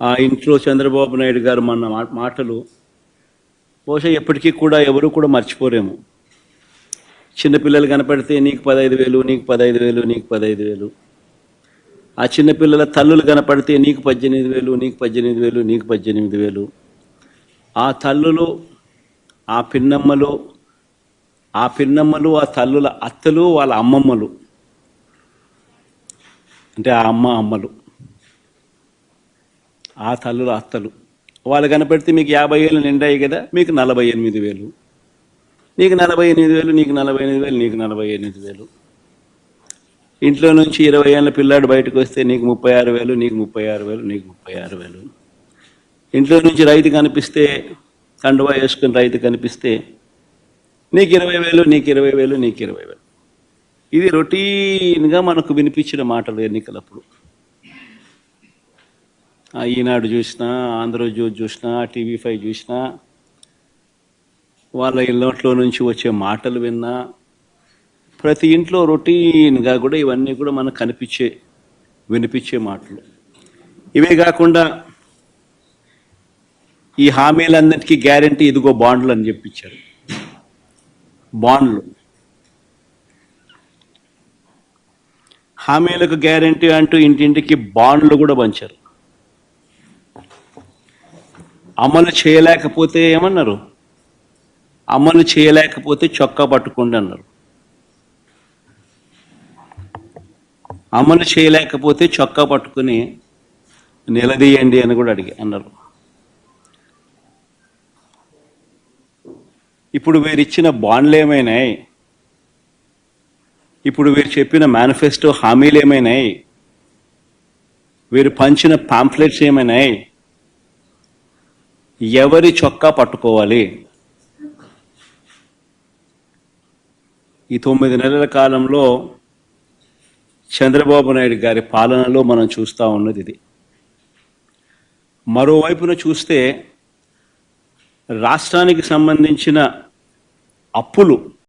ఆ ఇంట్లో చంద్రబాబు నాయుడు గారు మన మాటలు బహుశా ఎప్పటికీ కూడా ఎవరు కూడా మర్చిపోరేము. చిన్నపిల్లలు కనపడితే నీకు పదహైదు వేలు నీకు పదహైదు వేలు నీకు పదహైదు వేలు. ఆ చిన్నపిల్లల తల్లులు కనపడితే నీకు పద్దెనిమిది వేలు నీకు పద్దెనిమిది వేలు నీకు పద్దెనిమిది వేలు. ఆ తల్లులు ఆ పిన్నమ్మలు ఆ పిన్నమ్మలు ఆ తల్లుల అత్తలు వాళ్ళ అమ్మమ్మలు. అంటే ఆ అమ్మ అమ్మలు. ఆ తల్లులు అత్తలు. వాళ్ళు కనపెడితే మీకు యాభై ఏళ్ళు నిండాయి కదా మీకు నలభై ఎనిమిది వేలు. నీకు నలభై ఎనిమిది వేలు నీకు నలభై ఎనిమిది వేలు నీకు నలభై ఎనిమిది వేలు. ఇంట్లో నుంచి ఇరవై ఏళ్ళ పిల్లాడు బయటకు వస్తే నీకు ముప్పై ఆరు వేలు నీకు ముప్పై ఆరు వేలు నీకు ముప్పై ఆరు వేలు. ఇంట్లో నుంచి రైతు కనిపిస్తే కండువా వేసుకుని రైతు కనిపిస్తే నీకు ఇరవై వేలు నీకు ఇరవై వేలు నీకు ఇరవై వేలు. ఇది రొటీన్గా మనకు వినిపించిన మాటలు ఎన్నికలప్పుడు. ఈనాడు చూసినా ఆంధ్రజ్యోతి చూసినా టీవీ ఫైవ్ చూసినా వాళ్ళ ఇళ్ళట్లో నుంచి వచ్చే మాటలు విన్నా ప్రతి ఇంట్లో రొటీన్గా కూడా ఇవన్నీ కూడా మనకు కనిపించే వినిపించే మాటలు. ఇవే కాకుండా ఈ హామీలన్నిటికీ గ్యారంటీ ఇదిగో బాండ్లు అని చెప్పించారు బాండ్లు. హామీలకు గ్యారంటీ అంటూ ఇంటింటికి బాండ్లు కూడా పంచారు. అమలు చేయలేకపోతే ఏమన్నారు? అమలు చేయలేకపోతే చొక్కా పట్టుకోండి అన్నారు. అమలు చేయలేకపోతే చొక్కా పట్టుకుని నిలదీయండి అని కూడా అడిగి అన్నారు. ఇప్పుడు వీరిచ్చిన బాండ్లు ఏమైనాయి? ఇప్పుడు వీరు చెప్పిన మేనిఫెస్టో హామీలు ఏమైనాయి? వీరు పంచిన పాంఫ్లెట్స్ ఏమైనాయి? ఎవరి చొక్కా పట్టుకోవాలి? ఈ తొమ్మిది నెలల కాలంలో చంద్రబాబు నాయుడు గారి పాలనలో మనం చూస్తూ ఉన్నది ఇది. మరోవైపున చూస్తే రాష్ట్రానికి సంబంధించిన అప్పులు